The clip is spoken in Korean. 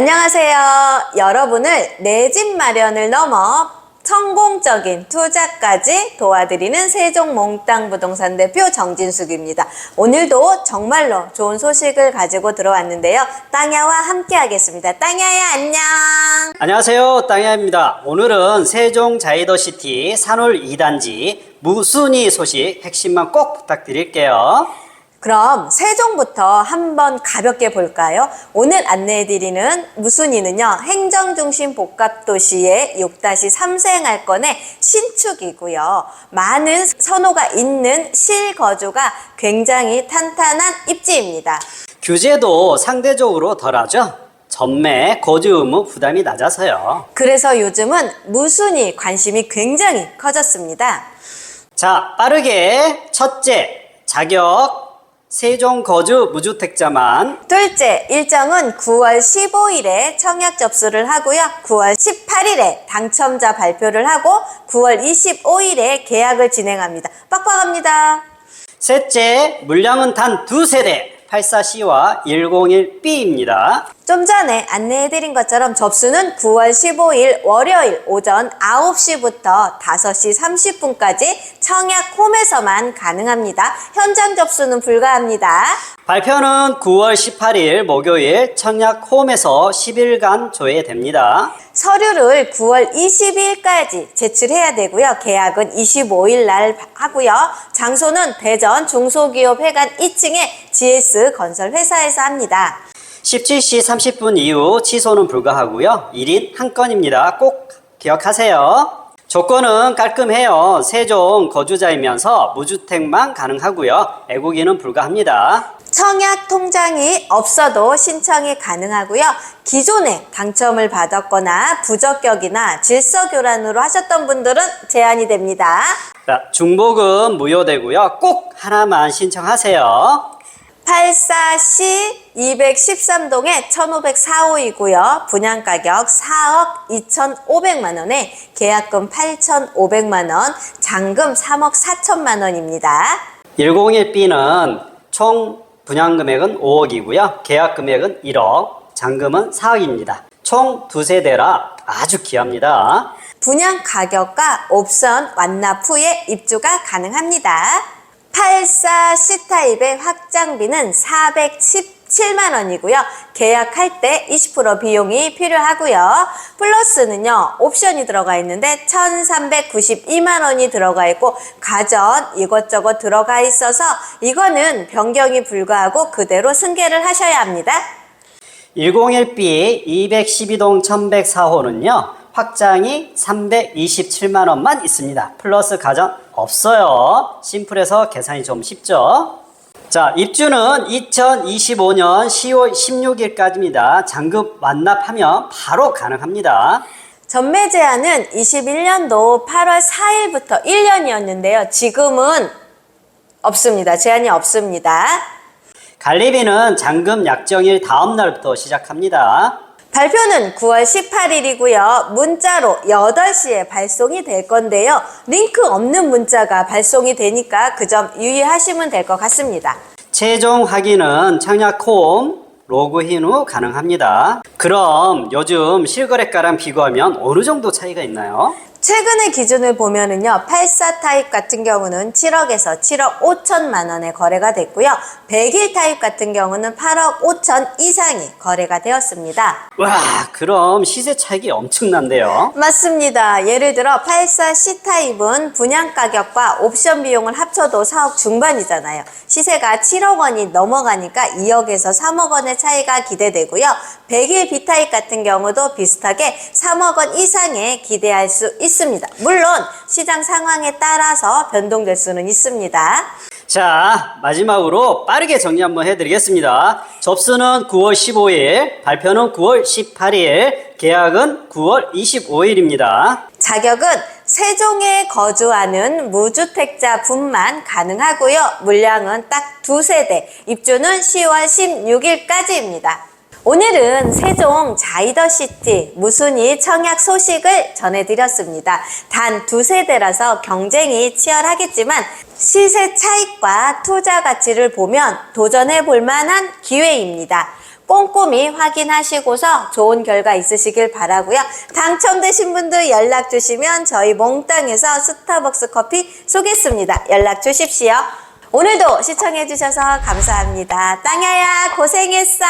안녕하세요. 여러분을 내 집 마련을 넘어 성공적인 투자까지 도와드리는 세종 몽땅 부동산 대표 정진숙입니다. 오늘도 정말로 좋은 소식을 가지고 들어왔는데요. 땅야와 함께 하겠습니다. 땅야야 안녕. 안녕하세요. 땅야입니다. 오늘은 세종 자이더시티 산울 2단지 무순이 소식 핵심만 꼭 부탁드릴게요. 그럼 세종부터 한번 가볍게 볼까요? 오늘 안내해드리는 무순이는요, 행정중심 복합도시의 6-3생활권의 신축이고요. 많은 선호가 있는 실거주가 굉장히 탄탄한 입지입니다. 규제도 상대적으로 덜하죠. 전매 거주 의무 부담이 낮아서요. 그래서 요즘은 무순이 관심이 굉장히 커졌습니다. 자, 빠르게 첫째, 자격 세종 거주 무주택자만 둘째, 일정은 9월 15일에 청약 접수를 하고요. 9월 18일에 당첨자 발표를 하고 9월 25일에 계약을 진행합니다. 빡빡합니다. 셋째, 물량은 단 두 세대 84C와 101B입니다. 좀 전에 안내해드린 것처럼 접수는 9월 15일 월요일 오전 9시부터 5시 30분까지 청약 홈에서만 가능합니다. 현장 접수는 불가합니다. 발표는 9월 18일 목요일 청약 홈에서 10일간 조회됩니다. 서류를 9월 22일까지 제출해야 되고요. 계약은 25일 날 하고요. 장소는 대전 중소기업회관 2층에 GS 건설 회사에서 합니다. 17시 30분 이후 취소는 불가하고요. 1인 한 건입니다. 꼭 기억하세요. 조건은 깔끔해요. 세종 거주자이면서 무주택만 가능하고요. 애국인은 불가합니다. 청약 통장이 없어도 신청이 가능하고요. 기존에 당첨을 받았거나 부적격이나 질서 교란으로 하셨던 분들은 제한이 됩니다. 자, 중복은 무효되고요. 꼭 하나만 신청하세요. 84C 213동에 1504호이고요. 분양 가격 4억 2,500만 원에 계약금 8,500만 원, 잔금 3억 4천만 원입니다. 101B는 총 분양 금액은 5억이고요. 계약 금액은 1억, 잔금은 4억입니다. 총 두 세대라 아주 귀합니다. 분양 가격과 옵션 완납 후에 입주가 가능합니다. 84 C타입의 확장비는 417만 원이고요. 계약할 때 20% 비용이 필요하고요. 플러스는요. 옵션이 들어가 있는데 1392만 원이 들어가 있고 가전 이것저것 들어가 있어서 이거는 변경이 불가하고 그대로 승계를 하셔야 합니다. 101B 212동 1104호는요. 확장이 327만 원만 있습니다. 플러스 가전 없어요. 심플해서 계산이 좀 쉽죠. 자, 입주는 2025년 10월 16일까지입니다. 잔금 완납하면 바로 가능합니다. 전매 제한은 21년도 8월 4일부터 1년이었는데요. 지금은 없습니다. 제한이 없습니다. 관리비는 잔금 약정일 다음 날부터 시작합니다. 발표는 9월 18일이고요. 문자로 8시에 발송이 될 건데요. 링크 없는 문자가 발송이 되니까 그 점 유의하시면 될 것 같습니다. 최종 확인은 청약홈 로그인 후 가능합니다. 그럼 요즘 실거래가랑 비교하면 어느 정도 차이가 있나요? 최근의 기준을 보면은요, 84 타입 같은 경우는 7억에서 7억 5천만 원에 거래가 됐고요. 101 타입 같은 경우는 8억 5천 이상이 거래가 되었습니다. 와, 그럼 시세 차익이 엄청난데요. 맞습니다. 예를 들어 84 C 타입은 분양 가격과 옵션 비용을 합쳐도 4억 중반이잖아요. 시세가 7억 원이 넘어가니까 2억에서 3억 원의 차이가 기대되고요. 101 B 타입 같은 경우도 비슷하게 3억 원 이상의 기대할 수 있습니다. 물론 시장 상황에 따라서 변동될 수는 있습니다. 자, 마지막으로 빠르게 정리 한번 해드리겠습니다. 접수는 9월 15일, 발표는 9월 18일, 계약은 9월 25일입니다. 자격은 세종에 거주하는 무주택자 분만 가능하고요. 물량은 딱 두 세대, 입주는 10월 16일까지입니다. 오늘은 세종 자이더시티 무순이 청약 소식을 전해드렸습니다. 단 두 세대라서 경쟁이 치열하겠지만 시세 차익과 투자 가치를 보면 도전해 볼 만한 기회입니다. 꼼꼼히 확인하시고서 좋은 결과 있으시길 바라고요. 당첨되신 분들 연락 주시면 저희 몽땅에서 스타벅스 커피 쏘겠습니다. 연락 주십시오. 오늘도 시청해주셔서 감사합니다. 땅야야 고생했어.